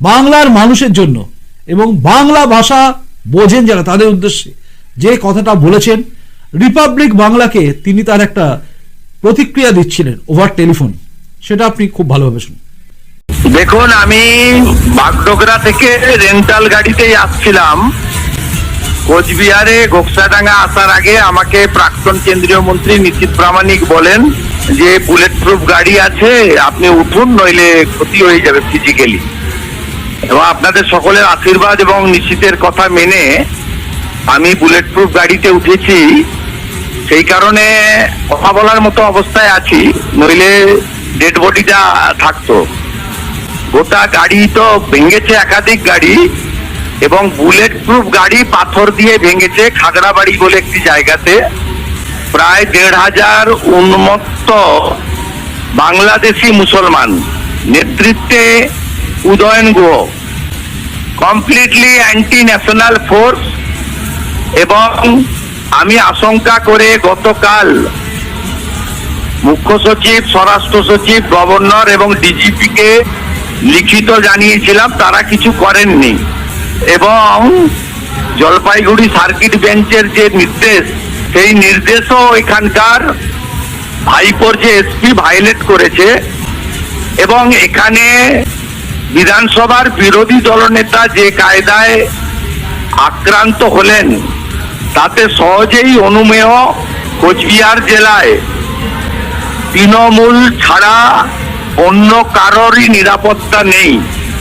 বাংলার মানুষের জন্য এবং বাংলা ভাষা বোঝেন যারা তাদের উদ্দেশ্যে যে কথাটা বলেছেন রিপাবলিক বাংলাকে তিনি তার একটা প্রতিক্রিয়া দিচ্ছিলেন ওভার টেলিফোন সেটা আপনি খুব ভালোভাবে শুনুন। দেখুন, আমি বাগডোগরা থেকে রেন্টাল গাড়িতেই আসছিলাম। কোচবিহারে গোকসাডাঙ্গা আসার আগে আমাকে প্রাক্তন কেন্দ্রীয় মন্ত্রী নিশীত প্রামাণিক বলেন যে বুলেট প্রুফ গাড়ি আছে, আপনি উঠুন, নইলে ক্ষতি হয়ে যাবে ফিজিক্যালি এবং আপনাদের সকলের আশীর্বাদ এবং নিশ্চিতের কথা মেনে আমি বুলেট প্রুফ গাড়িতে উঠেছি। সেই কারণে কথা বলার মতো অবস্থায় আছি, নইলে ডেড বডিটা থাকতো। গোটা গাড়ি তো ভেঙেছে, একাধিক গাড়ি, এবং বুলেট প্রুফ গাড়ি পাথর দিয়ে ভেঙেছে খাগড়াবাড়ি বলে একটি জায়গাতে। প্রায় দেড় হাজার উন্মত্ত বাংলাদেশি মুসলমান নেতৃত্বে Udayan Guha completely anti national force এবং আমি আশঙ্কা করে গতকাল মুখ্য সচিব, স্বরাষ্ট্র সচিব, গভর্নর এবং ডিজিপিকে লিখিত জানিয়েছিলাম, তারা কিছু করেননি। এবং জলপাইগুড়ি সার্কিট বেঞ্চের যে নির্দেশ, সেই নির্দেশও এখানকার হাইকোর্ট যে এসপি ভায়োলেট করেছে, এবং এখানে বিধানসভার বিরোধী দলনেতা যে কায়দায় আক্রান্ত হলেন, তাতে সহজেই অনুমেয় কোচবিহার জেলায় তৃণমূল ছাড়া অন্য কারোরই নিরাপত্তা নেই।